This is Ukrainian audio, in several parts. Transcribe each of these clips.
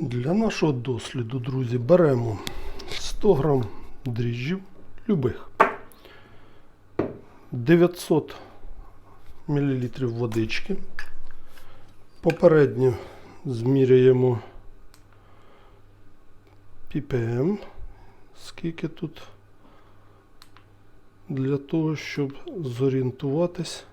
Для нашого досліду, друзі, беремо 100 грам дріжджів любих, 900 мл водички. Попередньо зміряємо ppm, скільки тут для того, щоб зорієнтуватись,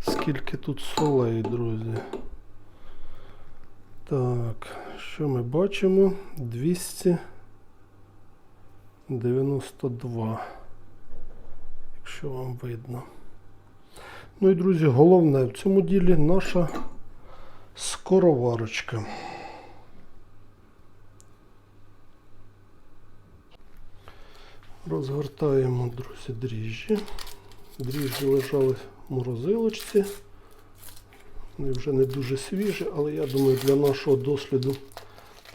скільки тут солей, друзі. Так, що ми бачимо? 292. Якщо вам видно. Ну і, друзі, головне в цьому ділі наша скороварочка. Розгортаємо, друзі, дріжджі. Дріжджі лежали в морозилочці. Вони вже не дуже свіжі, але я думаю, для нашого досліду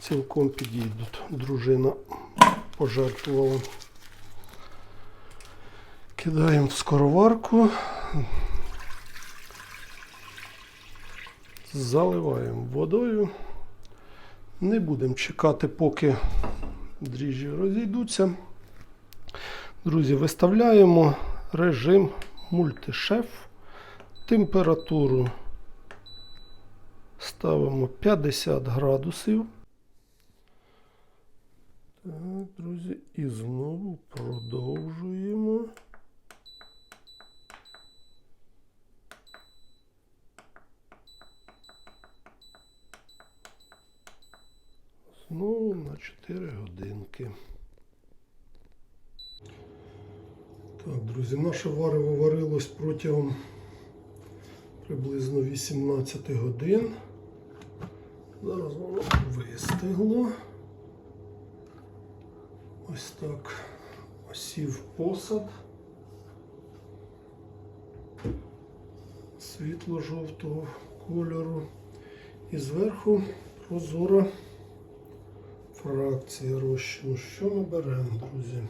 цілком підійдуть. Дружина пожертвувала. Кидаємо в скороварку. Заливаємо водою. Не будемо чекати, поки дріжджі розійдуться. Друзі, виставляємо режим мультишеф. Температуру ставимо 50 градусів. Так, друзі, і знову продовжуємо. Знову на 4 годинки. Так, друзі, наше варево варилось протягом приблизно 18 годин. Зараз воно вистигло. Ось так осів посад. Світло-жовтого кольору. І зверху прозора фракція розчину. Що ми беремо, друзі?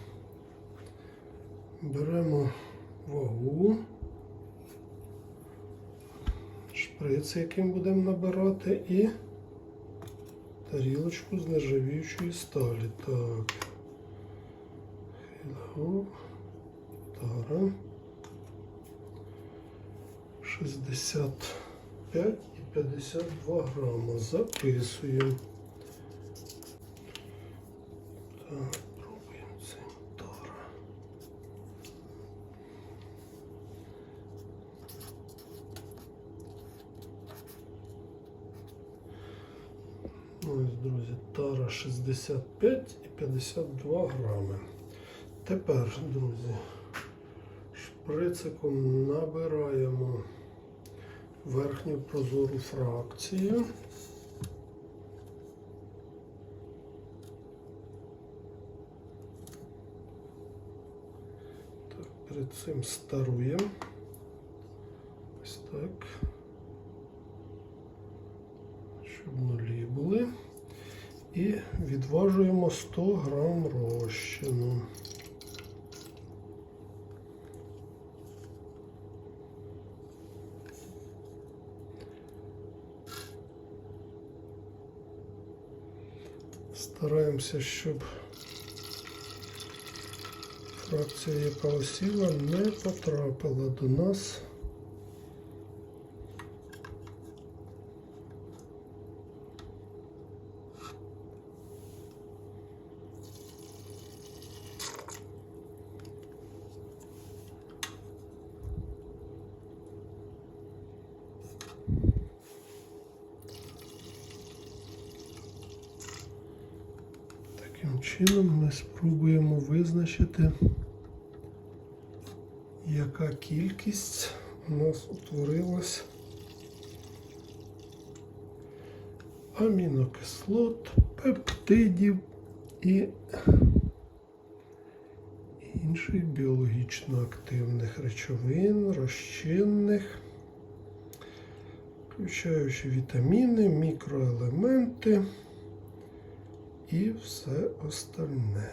Беремо вагу, шприц, яким будемо набирати, і тарілочку з нержавіючої сталі. Так. Хілгу, тара. 65 і 52 грама. Записуємо. Так, пробуємо це. Тара. Ну, Ось, друзі, тара 65 і 52 грами. Тепер, друзі, шприциком набираємо верхню прозору фракцію. Так, перед цим старуємо. Ось так. Щоб нулі були. І відважуємо 100 грам розчину. Стараємося, щоб фракція, яка осіла, не потрапила до нас. Чином ми спробуємо визначити, яка кількість у нас утворилась. Амінокислот, пептидів і інших біологічно активних речовин, розчинних, включаючи вітаміни, мікроелементи і все остальне.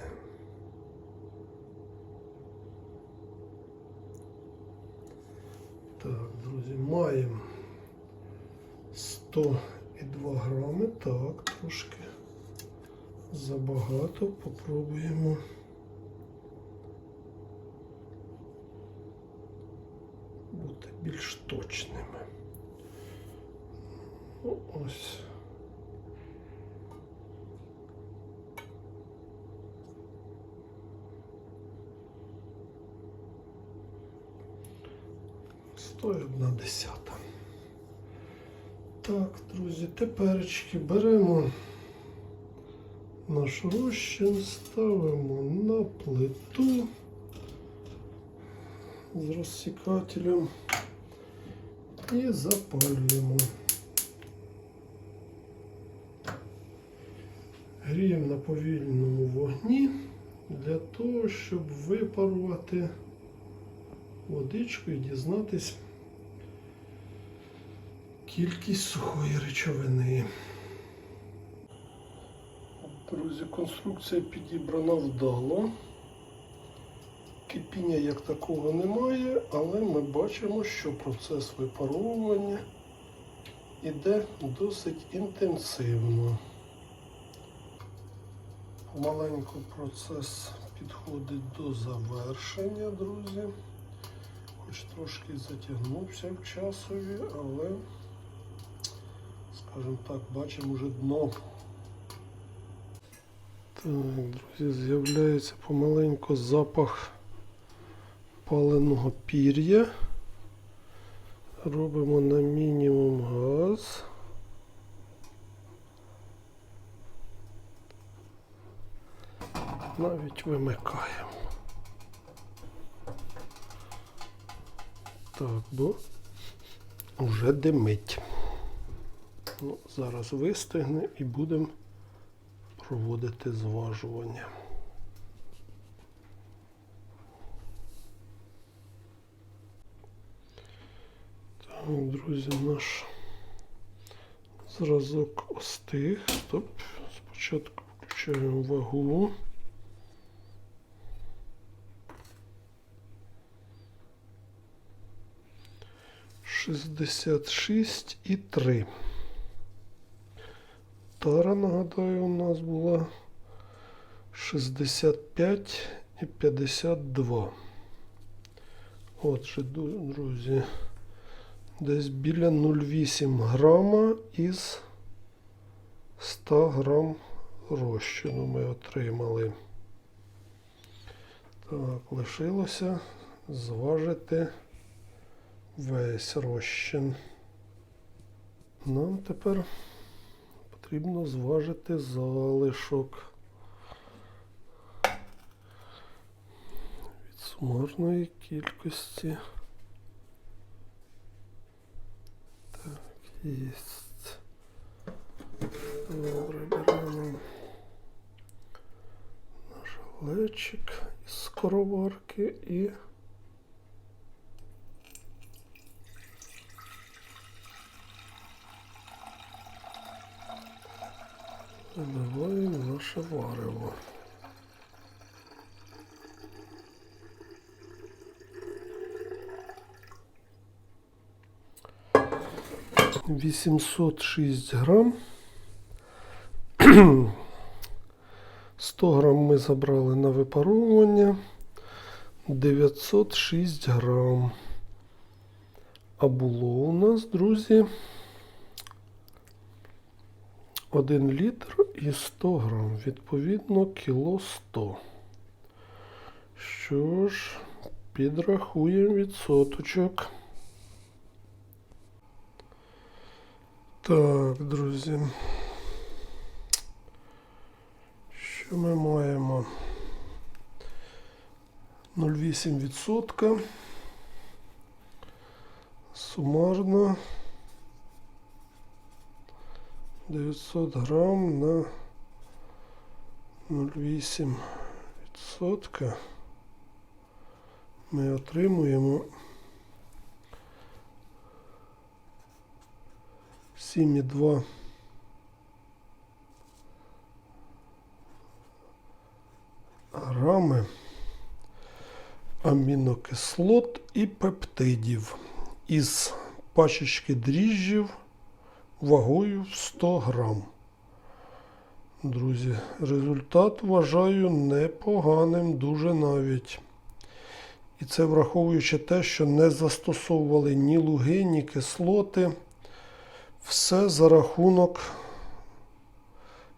Так, друзі, маємо 100 7,2 грами. Так, трошки забагато. Попробуємо. Бути більш точними. Ну, ось. Стоїть одна десята. Так, друзі, теперечки беремо наш розчин, ставимо на плиту з розсікателем і запалюємо. Гріємо на повільному вогні для того, щоб випарувати водичку і дізнатись кількість сухої речовини. Друзі, конструкція підібрана вдало. Кипіння як такого немає, але ми бачимо, що процес випаровування іде досить інтенсивно. Маленько процес підходить до завершення, друзі. Хоч трошки затягнувся в часові, але, скажімо так, бачимо вже дно. Так, друзі, з'являється помаленьку запах паленого пір'я. Робимо на мінімум газ. Навіть вимикаємо. Так, бо вже димить. Ну, зараз вистигне і будемо проводити зважування. Так, друзі, наш зразок остиг. Стоп. Спочатку включаємо вагу. Шістдесят шість і три. Тара, нагадаю, у нас була 65 і 52. Отже, друзі, десь біля 0,8 грама із 100 грам розчину ми отримали. Так, лишилося зважити весь розчин. Нам тепер потрібно зважити залишок від сумарної кількості. Так, є. Добре, беремо наш глечик із скороварки і Заливаємо наше варево. Вісімсот шість грам. 100 грам ми забрали на випаровування. 906 грам. А було у нас, друзі, 1 літр і 100 грам. Відповідно, кіло 100. Що ж, підрахуємо відсоточок. Так, друзі. Що ми маємо? 0,8%. Сумарно 900 грам на 0,8% ми отримуємо 7,2 грами амінокислот і пептидів із пачечки дріжджів вагою в 100 грам. Друзі, результат вважаю непоганим, дуже навіть. І це враховуючи те, що не застосовували ні луги, ні кислоти. Все за рахунок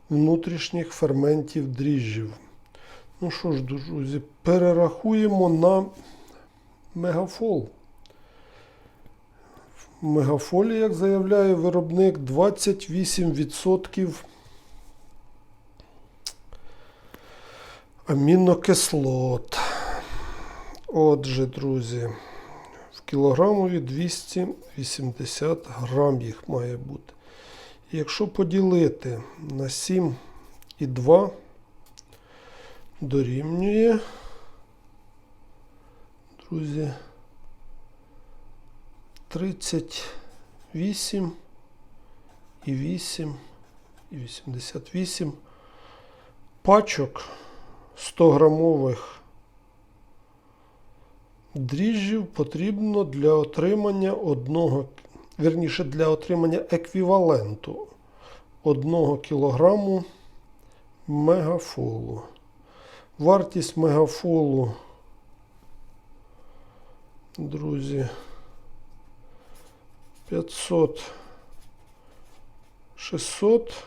внутрішніх ферментів дріжджів. Ну що ж, друзі, перерахуємо на мегафол. Мегафолі, як заявляє виробник, 28% амінокислот. Отже, друзі, в кілограмові 280 грам їх має бути. Якщо поділити на 7,2 дорівнює, друзі, 38 і 8 і 88 пачок 100 грамових дріжджів потрібно для отримання одного, вірніше для отримання еквіваленту 1 кілограму мегафолу. Вартість мегафолу, друзі, 500 600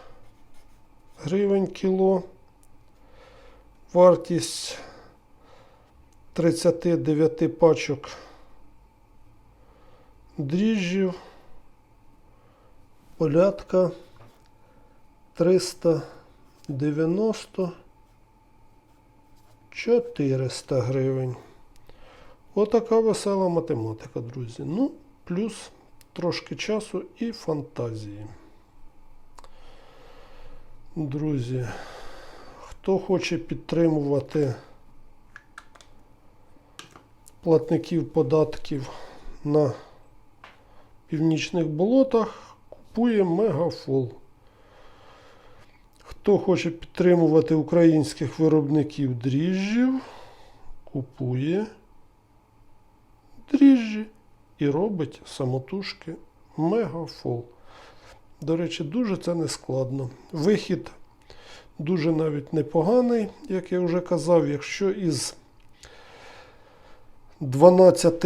гривень кіло. Вартість 39 пачок дріжджів порядка 390 400 гривень. Отака весела математика, друзі. Ну, плюс трошки часу і фантазії. Друзі, хто хоче підтримувати платників податків на північних болотах, купує мегафол. Хто хоче підтримувати українських виробників дріжджів, купує дріжджі і робить самотужки мегафол. До речі, дуже це не складно. Вихід дуже навіть непоганий, як я вже казав, якщо із 12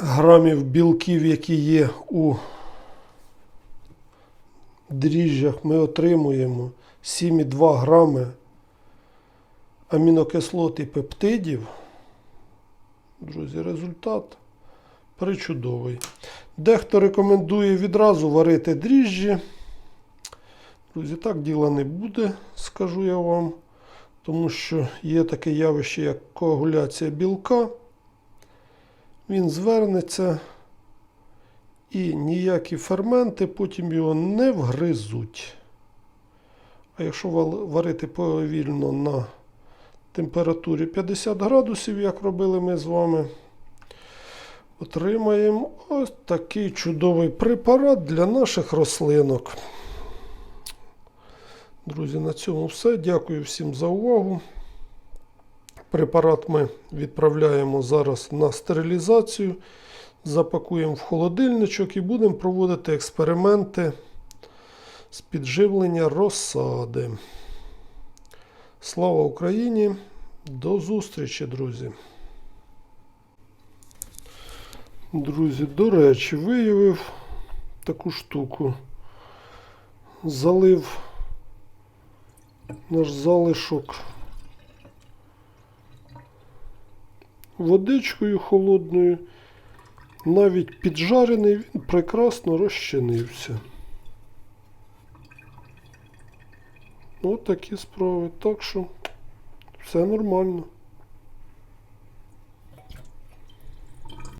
грамів білків, які є у дріжджах, ми отримуємо 7,2 грами амінокислот і пептидів. Друзі, результат причудовий. Дехто рекомендує відразу варити дріжджі. Друзі, так діла не буде, скажу я вам. Тому що є таке явище, як коагуляція білка. Він звернеться і ніякі ферменти потім його не вгризуть. А якщо варити повільно на температурі 50 градусів, як робили ми з вами, отримаємо ось такий чудовий препарат для наших рослинок. Друзі, на цьому все. Дякую всім за увагу. Препарат ми відправляємо зараз на стерилізацію, запакуємо в холодильничок і будемо проводити експерименти з підживлення розсади. Слава Україні! До зустрічі, друзі! Друзі, до речі, виявив таку штуку. Залив наш залишок водичкою холодною. Навіть піджарений він прекрасно розчинився. Ось такі справи. Так що все нормально.